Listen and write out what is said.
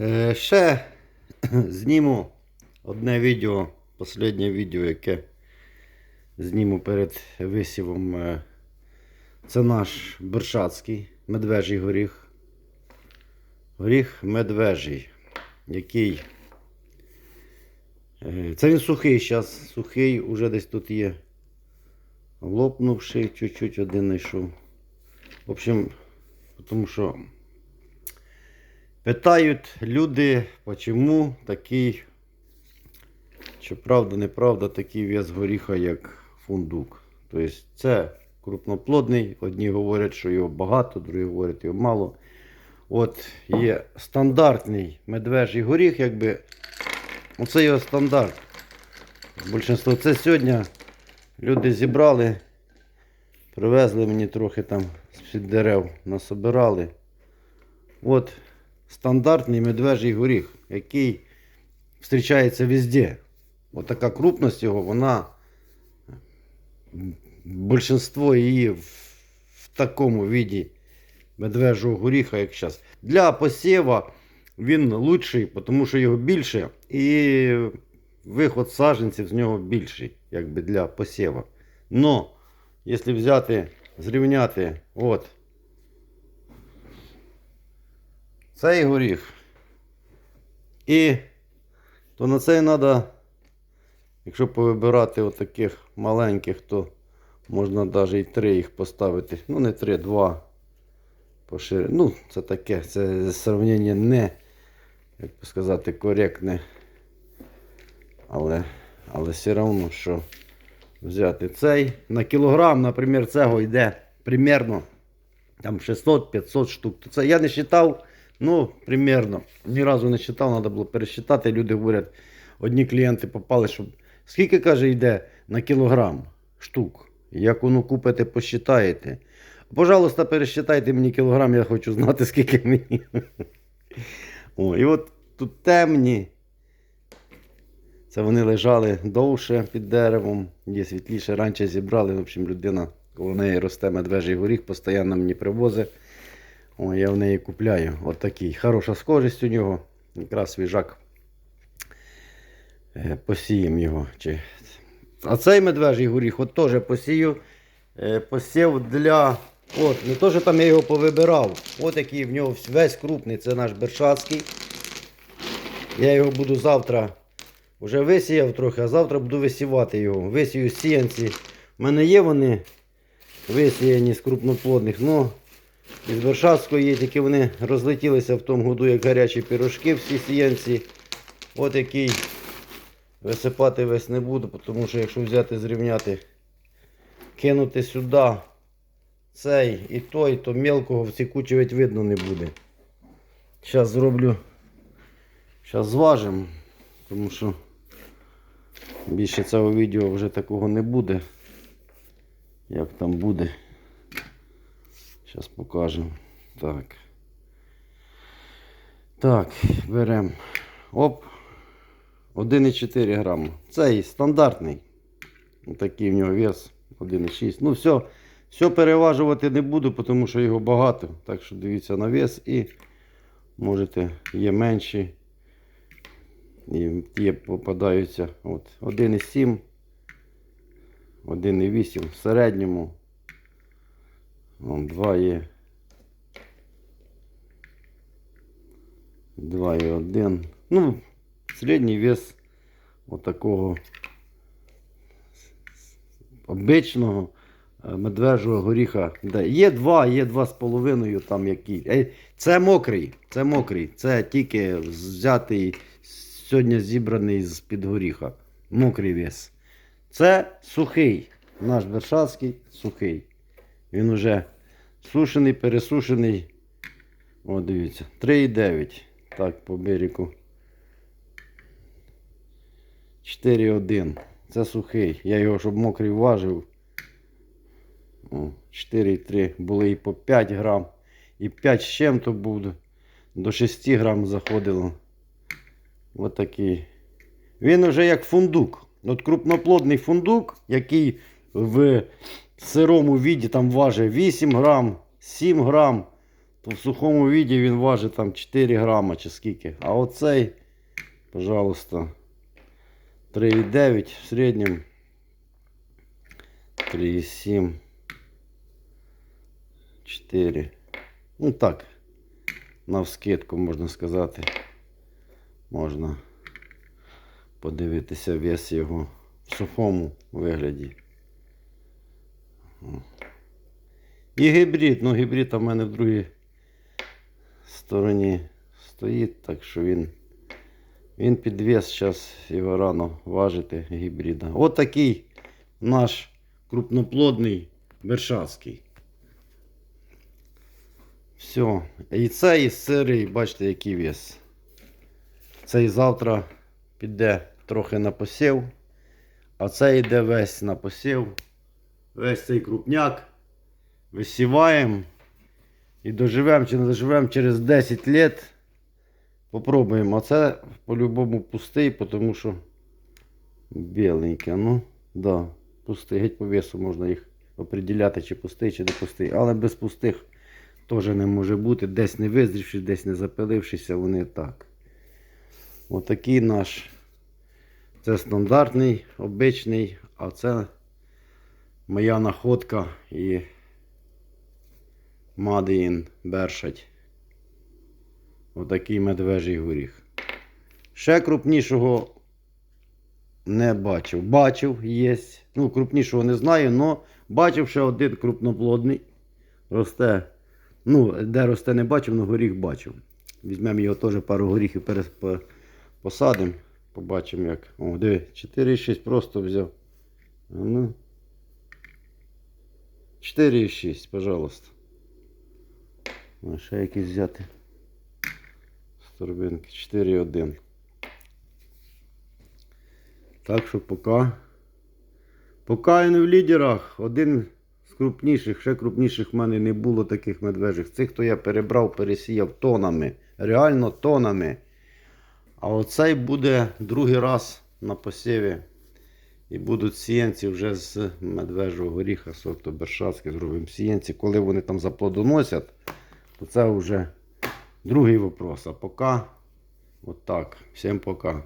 Е, ще зніму одне відео, останнє відео, яке зніму перед висівом. Е, Це наш Бершацький медвежий горіх. Горіх медвежий, який. е, Це він сухий зараз, сухий, уже десь тут є. Лопнувший, чуть-чуть один знайшов. В общем, тому що Питають люди, чому такий, чи правда, неправда, такий вес горіха, як фундук. Тобто це крупноплодний. Одні говорять, що його багато, другі говорять, його мало. От є стандартний медвежий горіх, якби. Оце його стандарт. Більшинство це сьогодні люди зібрали, привезли мені трохи там з-під дерев, насобирали. От стандартний медвежий горіх, який зустрічається везде. От така крупність його, вона більшинство її в, в такому віді медвежого горіха, як зараз. Для посіва він лучший, тому що його більше, і виход саджанців з нього більший, якби для посіва. Но, якщо взяти, зрівняти, от, цей горіх. І то на цей треба, якщо повибирати отаких маленьких, то можна навіть і три їх поставити. Ну, не три, два. Пошире. Ну, це таке, це сравнення не, як би сказати, коректне. Але, але все одно, що взяти цей. На кілограм, наприклад, цього йде примерно там 600-500 штук. То це я не вважав. Ну, примерно. Ні разу не читав, треба було пересчитати. Люди говорять, одні клієнти попали, щоб. Скільки каже, йде на кілограм штук? Як воно купите, посчитаєте. Пожалуйста, пересчитайте мені кілограм, я хочу знати, скільки мені. О, і от тут темні. Це вони лежали довше під деревом, є світліше. Раніше зібрали. В общем, людина, коли неї росте медвежий горіх, постійно мені привозить. О, я в неї купляю. От такий. Хороша схожість у нього. Якраз свіжак. Е, Посіємо його. Чи... А цей медвежий горіх от теж посію. Е, Посів для. От, не то, що там я його повибирав. От який в нього весь крупний, це наш Бершацький. Я його буду завтра. Вже висіяв трохи, а завтра буду висівати його. Висію сіянці. У мене є вони висіяні з крупноплодних. Ну, із Вершавського є, тільки вони розлетілися в тому году, як гарячі пірожки всі сіянці. От який висипати весь не буду, тому що якщо взяти зрівняти, кинути сюди цей і той, то мелкого в ці кучі ведь видно не буде. Зараз зроблю. Зараз зважимо, тому що більше цього відео вже такого не буде. Як там буде. Зараз покажемо. Так. Так, беремо. Оп. 1,4 грама. Цей стандартний. Такий в нього вес 1,6. Ну, все, все переважувати не буду, тому що його багато. Так що дивіться на вес і можете, є менші. І ті попадаються. От 1,7, 1,8 в середньому. Вон, два є. Два і один. Ну, середній вес отакого обичного е, медвежого горіха. Є два, є два з половиною там які. Е, Це мокрий, це мокрий. Це тільки взятий сьогодні зібраний з під горіха. Мокрий вес. Це сухий. Наш Вершавський сухий. Він уже сушений, пересушений. О, дивіться. 3,9. Так, по берегу. 4,1. Це сухий. Я його, щоб мокрий важив. 4,3. Були і по 5 грам. І 5 з чим-то буде. До 6 грам заходило. Ось такий. Він уже як фундук. От крупноплодний фундук, який в сирому віді там важить 8 грам, 7 грам, то в сухому віді він важить там 4 грама чи скільки. А оцей, пожалуйста, 3,9 в середньому 3,7 4. Ну так, навскидку можна сказати. Можна подивитися вес його в сухому вигляді. І гібрид. Ну, гібрид в мене в другій стороні стоїть, так що він, він під вес зараз його рано важити гібрида. От такий наш крупноплодний Вершавський. Все. І цей сирий, бачите, який вес. Цей завтра піде трохи на посів, а цей йде весь на посів. Весь цей крупняк. Висіваємо і доживемо чи не доживемо через 10 лет. Попробуємо. А це по-любому пустий, тому що біленьке. Ну, да, пустий. Геть по весу можна їх определяти, чи пустий, чи не пустий. Але без пустих теж не може бути. Десь не визрівши, десь не запилившися, вони так. Отакий наш. Це стандартний, обичний, а це моя находка і Мадіїн Бершать. Отакий медвежий горіх. Ще крупнішого не бачив. Бачив, є. Ну, крупнішого не знаю, але бачив ще один крупноплодний. Росте. Ну, де росте не бачив, але горіх бачив. Візьмемо його теж пару горіхів перес- посадимо. Побачимо як. О, диви, 4,6 просто взяв. Ну. 4,6, пожалуйста. А ще якісь взяти. З торбинки 4,1. Так що поки. Поки я не в лідерах. Один з крупніших, ще крупніших в мене не було таких медвежих. Цих, то я перебрав, пересіяв тонами. Реально тонами. А оцей буде другий раз на посіві. І будуть сіянці вже з медвежого горіха, сорту Бершацький, зробимо сіянці. Коли вони там заплодоносять, то це вже другий вопрос. А поки, от. Всім пока.